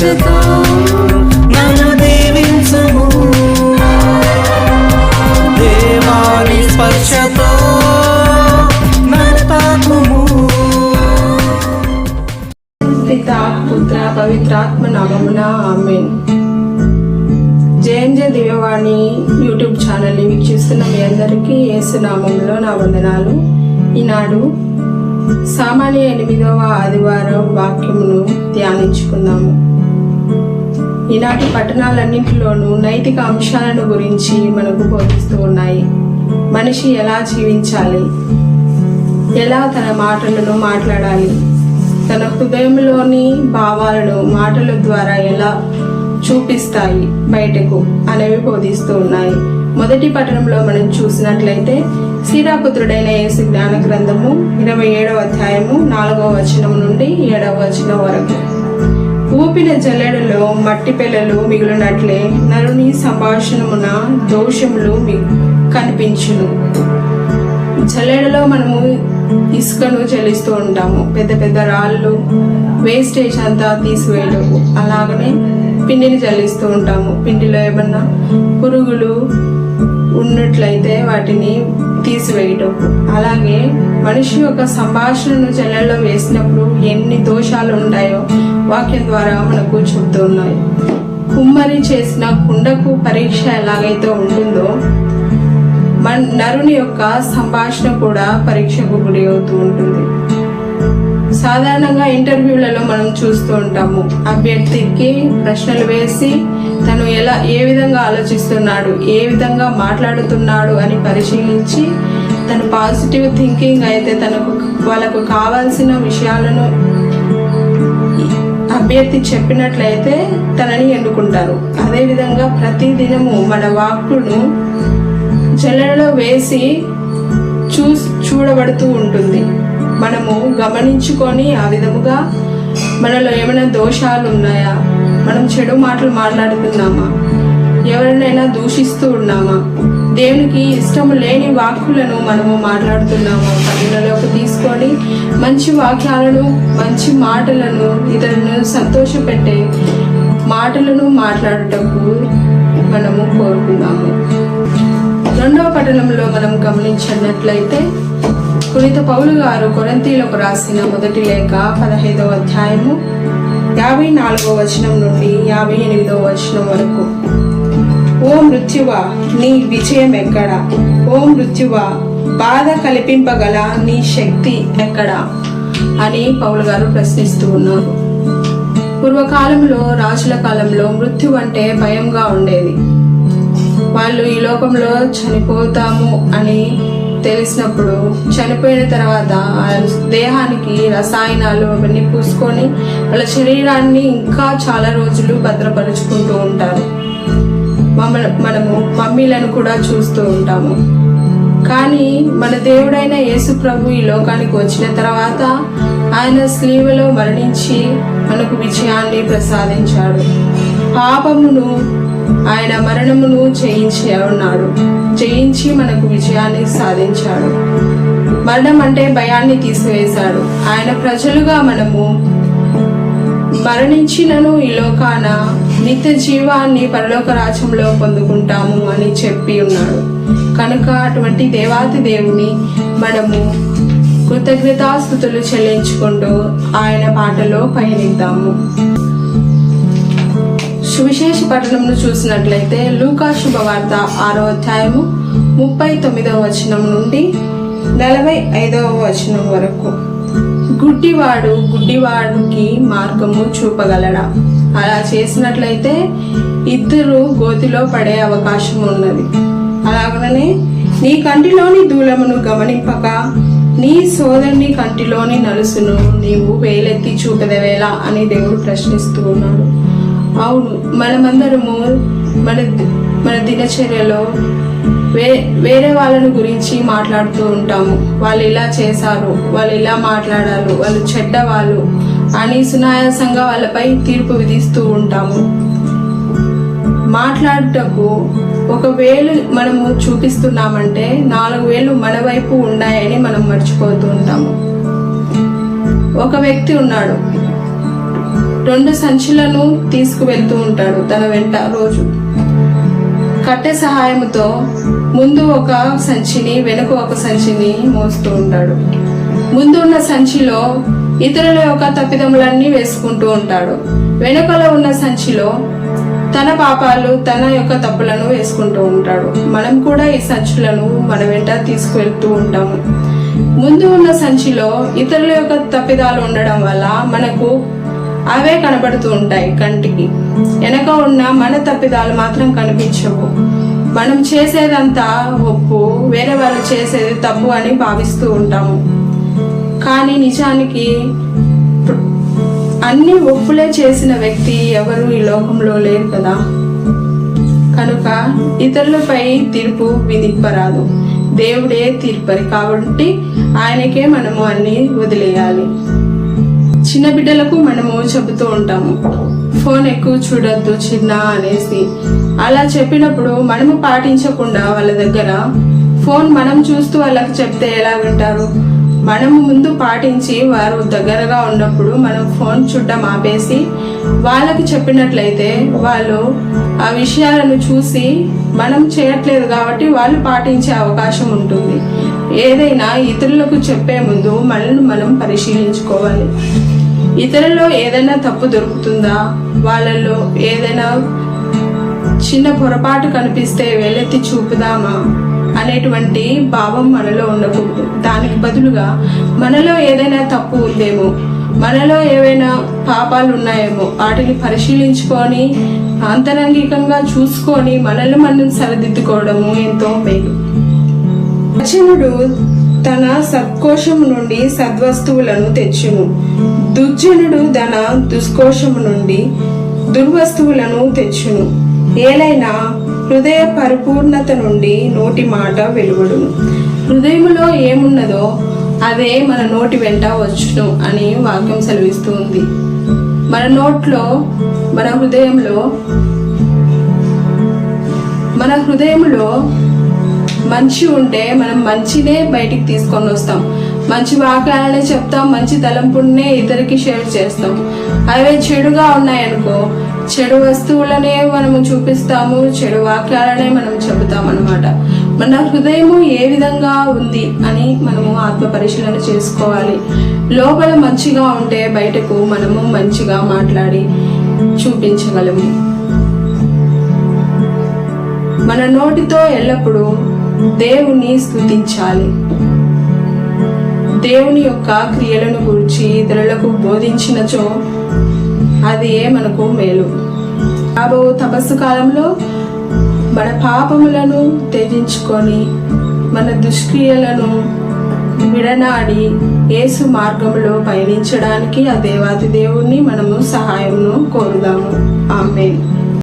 స్పర్శతో నన్ను దీవించుము. దేవాని స్పర్శతో పుత్ర పవిత్రాత్మ నామమున ఆమెన్. జేఎంజే దివ్యవాణి యూట్యూబ్ ఛానల్ని వీక్షిస్తున్న మీ అందరికీ యేసునామంలో నా వందనాలు. ఈనాడు సామాన్య ఎనిమిదవ ఆదివారం వాక్యమును ధ్యానించుకుందాము. ఈనాటి పట్టణాలన్నింటిలోనూ నైతిక అంశాలను గురించి మనకు బోధిస్తూ ఉన్నాయి. మనిషి ఎలా జీవించాలి? ఎలా తన మాటలను మాట్లాడాలి? తన హృదయంలోని భావాలను మాటల ద్వారా ఎలా చూపిస్తాయి బయటకు అనేవి బోధిస్తూ ఉన్నాయి. మొదటి పట్టణంలో మనం చూసినట్లయితే శ్రీరాపుత్రుడైన యేసు జ్ఞాన గ్రంథము ఇరవై ఏడవ అధ్యాయము నాలుగవ వచనం నుండి ఏడవ వచనం వరకు. ఊపిన జల్లెడలో మట్టి పిల్లలు మిగిలినట్లే నరుని సంభాషణమున దోషములు మి కనిపించును. జల్లెడలో మనము ఇసుకను చెల్లిస్తూ ఉంటాము. పెద్ద పెద్ద రాళ్ళు వేస్టేజ్ అంతా తీసివేయడం అలాగనే పిండిని చల్లిస్తూ ఉంటాము. పిండిలో ఏమన్నా పురుగులు ఉన్నట్లయితే వాటిని తీసివేయటం అలాగే మనిషి యొక్క సంభాషణను జల్లెల్లో వేసినప్పుడు ఎన్ని దోషాలు ఉంటాయో వాక్యం ద్వారా మనకు చెబుతూ ఉన్నాయి. కుమ్మరి చేసిన కుండకు పరీక్ష ఎలాగైతే ఉంటుందో మన నరుని యొక్క సంభాషణ కూడా పరీక్షకు గురి అవుతూ ఉంటుంది. సాధారణంగా ఇంటర్వ్యూలలో మనం చూస్తూ ఉంటాము అభ్యర్థికి ప్రశ్నలు వేసి తను ఎలా ఏ విధంగా ఆలోచిస్తున్నాడు ఏ విధంగా మాట్లాడుతున్నాడు అని పరిశీలించి తను పాజిటివ్ థింకింగ్ అయితే తనకు వాళ్ళకు కావాల్సిన విషయాలను అభ్యర్థి చెప్పినట్లయితే తనని ఎన్నుకుంటారు. అదేవిధంగా ప్రతి దినము మన వాక్కును జల్లెడలో వేసి చూ చూడబడుతూ ఉంటుంది. మనము గమనించుకొని ఆ విధముగా మనలో ఏమైనా దోషాలు ఉన్నాయా మనం చెడు మాటలు మాట్లాడుతున్నామా? ఎవరినైనా దూషిస్తూ ఉన్నామా? దేవునికి ఇష్టం లేని వాక్కులను మనము మాట్లాడుతున్నాము. పరిగణలోకి తీసుకొని మంచి వాక్యాలను మంచి మాటలను ఇతరులను సంతోషపెట్టే మాటలను మాట్లాడటకు మనము కోరుకున్నాము రెండవ పట్టణంలో మనం గమనించినట్లయితే పునీత పౌలు గారు కొరంతీలకు రాసిన మొదటి లేఖ పదహైదవ అధ్యాయము యాభై నాలుగవ వచనం నుండి యాభై ఎనిమిదవ వచనం వరకు. ఓ మృత్యువా నీ విజయం ఎక్కడ? ఓ మృత్యువా బాధ కల్పింపగల నీ శక్తి ఎక్కడ? అని పౌలు గారు ప్రశ్నిస్తూ ఉన్నారు. పూర్వకాలంలో రాజుల కాలంలో మృత్యు అంటే భయంగా ఉండేది. వాళ్ళు ఈ లోకంలో చనిపోతాము అని తెలిసినప్పుడు చనిపోయిన తర్వాత ఆ దేహానికి రసాయనాలు అవన్నీ పూసుకొని వాళ్ళ శరీరాన్ని ఇంకా చాలా రోజులు భద్రపరుచుకుంటూ ఉంటారు. మమ్మల్ని మనము మమ్మీలను కూడా చూస్తూ ఉంటాము. కానీ మన దేవుడైన యేసు ప్రభు ఈ లోకానికి వచ్చిన తర్వాత ఆయన స్లీవలో మరణించి మనకు విజయాన్ని ప్రసాదించాడు. పాపమును ఆయన మరణమును జయించి ఉన్నాడు. జయించి మనకు విజయాన్ని సాధించాడు. మరణం అంటే భయాన్ని తీసివేశాడు. ఆయన ప్రజలుగా మనము మరణించినను ఈ లోకాన నిత్య జీవాన్ని పరలోక రాజ్యంలో పొందుకుంటాము అని చెప్పి ఉన్నాడు. కనుక అటువంటి దేవాతి దేవుని మనము కృతజ్ఞతాస్థుతులు చెల్లించుకుంటూ ఆయన పాటలో పయనిద్దాము. సువిశేష పట్టణంను చూసినట్లయితే లూకా శుభవార్త ఆరో అధ్యాయము ముప్పై తొమ్మిదవ వచనం నుండి నలభై ఐదవ వచనం వరకు. గుడ్డివాడు గుడ్డివాడికి మార్గము చూపగలడా? అలా చేసినట్లయితే ఇద్దరు గోతిలో పడే అవకాశం ఉన్నది. అలాగనే నీ కంటిలోని దూలమును గమనింపక నీ సోదరుని కంటిలోని నలుసును నీవు వేలెత్తి చూపదవేలా అని దేవుడు ప్రశ్నిస్తూ ఉన్నాడు. అవును మనమందరము మన మన దినచర్యలో వే వేరే వాళ్ళని గురించి మాట్లాడుతూ ఉంటాము. వాళ్ళు ఇలా చేశారు వాళ్ళు ఇలా మాట్లాడారు వాళ్ళు చెడ్డ వాళ్ళు అని సునాయాసంగా వాళ్ళపై తీర్పు విధిస్తూ ఉంటాము. మాట్లాడుటకు ఒకవేళ మనము చూపిస్తున్నామంటే నాలుగు వేలు మన వైపు ఉన్నాయని మనం మర్చిపోతూ ఉంటాము. ఒక వ్యక్తి ఉన్నాడు. రెండు సంచులను తీసుకువెళ్తూ ఉంటాడు తన వెంట రోజు. కట్టె సహాయంతో ముందు ఒక సంచిని వెనుక ఒక సంచిని మోస్తూ ఉంటాడు. ముందు ఉన్న సంచిలో ఇతరుల యొక్క తప్పిదములన్నీ వేసుకుంటూ ఉంటాడు. వెనుకలో ఉన్న సంచిలో తన పాపాలు తన యొక్క తప్పులను వేసుకుంటూ ఉంటాడు. మనం కూడా ఈ సంచులను మన వెంట తీసుకువెళ్తూ ఉంటాము. ముందు ఉన్న సంచిలో ఇతరుల యొక్క తప్పిదాలు ఉండడం వల్ల మనకు అవే కనబడుతూ ఉంటాయి కంటికి. వెనక ఉన్న మన తప్పిదాలు మాత్రం కనిపించవు. మనం చేసేదంతా ఒప్పు వేరే వాళ్ళు చేసేది తప్పు అని భావిస్తూ ఉంటాము. కానీ నిజానికి అన్ని ఒప్పులే చేసిన వ్యక్తి ఎవరు ఈ లోకంలో లేరు కదా. కనుక ఇతరులపై తీర్పు విధింపరాదు. దేవుడే తీర్పరి కాబట్టి ఆయనకే మనము అన్ని వదిలేయాలి. చిన్న బిడ్డలకు మనము చెబుతూ ఉంటాము ఫోన్ ఎక్కువ చూడొద్దు చిన్న అనేసి. అలా చెప్పినప్పుడు మనము పాటించకుండా వాళ్ళ దగ్గర ఫోన్ మనం చూస్తూ వాళ్ళకి చెప్తే ఎలా వింటారు? మనము ముందు పాటించి వారు దగ్గరగా ఉన్నప్పుడు మనం ఫోన్ చూడడం ఆపేసి వాళ్ళకి చెప్పినట్లయితే వాళ్ళు ఆ విషయాలను చూసి మనం చేయట్లేదు కాబట్టి వాళ్ళు పాటించే అవకాశం ఉంటుంది. ఏదైనా ఇతరులకు చెప్పే ముందు మనల్ని మనం పరిశీలించుకోవాలి. ఇతరులలో ఏదైనా తప్పు దొరుకుతుందా? వాళ్ళలో ఏదైనా చిన్న పొరపాటు కనిపిస్తే వేలెత్తి చూపుదామా? అనేటువంటి భావం మనలో ఉండకూడదు. దానికి బదులుగా మనలో ఏదైనా తప్పు ఉందేమో మనలో ఏవైనా పాపాలు ఉన్నాయేమో వాటిని పరిశీలించుకొని అంతరంగికంగా చూసుకొని మనల్ని మనం సరిదిద్దుకోవడము ఎంతో మేలు. అర్జునుడు తన సత్కోశము నుండి సద్వస్తువులను తెచ్చును. దుర్జనుడు తన దుష్కోశము నుండి దుర్వస్తువులను తెచ్చును. ఏలైనా హృదయ పరిపూర్ణత నుండి నోటి మాట వెలువడును హృదయములో ఏమున్నదో అదే మన నోటి వెంట వచ్చును అని వాక్యం సెలవిస్తూ ఉంది. మన నోట్లో మన హృదయంలో మన హృదయంలో మంచి ఉంటే మనం మంచినే బయటికి తీసుకొని వస్తాం. మంచి వాక్యాలనే చెప్తాం మంచి తలంపునే ఇతరికి షేర్ చేస్తాం. అవే చెడుగా ఉన్నాయనుకో చెడు వస్తువులనే మనము చూపిస్తాము చెడు వాక్యాలనే మనం చెబుతాం అనమాట మన హృదయము ఏ విధంగా ఉంది అని మనము ఆత్మ పరిశీలన చేసుకోవాలి. లోపల మంచిగా ఉంటే బయటకు మనము మంచిగా మాట్లాడి చూపించగలము. మన నోటితో ఎల్లప్పుడూ దేవుని స్థుతించాలి దేవుని యొక్క క్రియలను గురించి ఇతరులకు బోధించినచో అది మనకు మేలు. రాబో తపస్సు కాలంలో మన పాపములను త్యజించుకొని మన దుష్క్రియలను విడనాడి యేసు మార్గంలో పయనించడానికి ఆ దేవాది దేవుణ్ణి మనము సహాయంను కోరుదాము. ఆమె